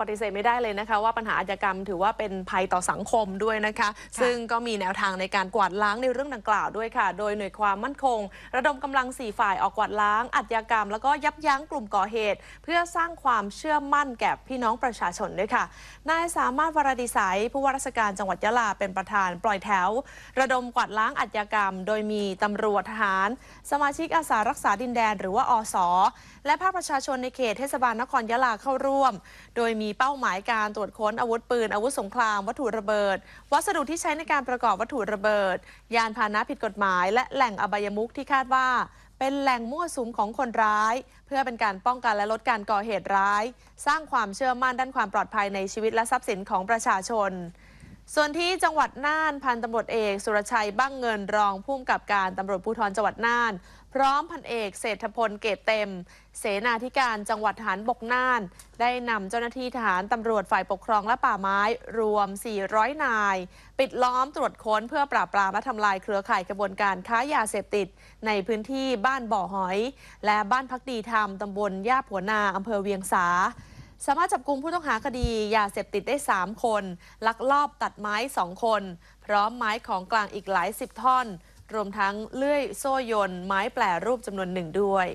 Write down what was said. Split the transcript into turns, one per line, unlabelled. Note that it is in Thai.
ปฏิเสธไม่ได้เลยนะคะ ว่าปัญหาอาชญากรรมถือว่าเป็นภัยต่อสังคมด้วยนะคะ ซึ่งก็มีแนวทางในการกวาดล้างในเรื่องดังกล่าวด้วยค่ะ โดยหน่วยความมั่นคง ระดมกำลังสี่ฝ่ายออกกวาดล้างอาชญากรรม แล้วก็ยับยั้งกลุ่มก่อเหตุ เพื่อสร้างความเชื่อมั่นแก่พี่น้องประชาชนด้วยค่ะนายสามารถวรดิสัยผู้ว่าราชการจังหวัดยะลาเป็นประธานปล่อยแถว ระดมกวาดล้างอาชญากรรม โดยมีตำรวจทหาร สมาชิกอาสารักษาดินแดน หรือว่าอสและภาคประชาชนในเขตเทศบาลนครยะลาเข้าร่วม โดยมีเป้าหมายการตรวจค้นอาวุธปืน อาวุธสงคราม วัตถุระเบิด วัสดุที่ใช้ในการประกอบวัตถุระเบิด ยานพาหนะผิดกฎหมาย และแหล่งอบายมุขที่คาดว่า เป็นแหล่งมั่วสุมของคนร้าย เพื่อเป็นการป้องกันและลดการก่อเหตุร้าย สร้างความเชื่อมั่นด้านความปลอดภัยในชีวิตและทรัพย์สินของประชาชน ส่วนที่จังหวัดน่านพันตำรวจเอก สุรชัยบ้างเงินรองผู้กำกับการตำรวจภูธรจังหวัดน่าน พร้อมพันเอกเศรษฐพลเกตเต็ม เสนาธิการจังหวัดทหารบกน่าน ได้นำเจ้าหน้าที่ทหารตำรวจฝ่ายปกครองและป่าไม้รวม 400 นาย ปิดล้อมตรวจค้นเพื่อปราบปรามและทำลายเครือข่ายกระบวนการค้ายาเสพติด ในพื้นที่บ้านบ่อหอย และบ้านพักดีธรรมตำบลย่าผัวนาอำเภอเวียงสา สามารถจับกลุ่มผู้ต้องหาคดียาเสพติดได้ 3 คน ลักลอบตัดไม้ 2 คน พร้อมไม้ของกลางอีกหลายสิบท่อน รวมทั้งเลื่อยโซ่ยนต์ไม้แปรรูปจำนวนหนึ่งด้วย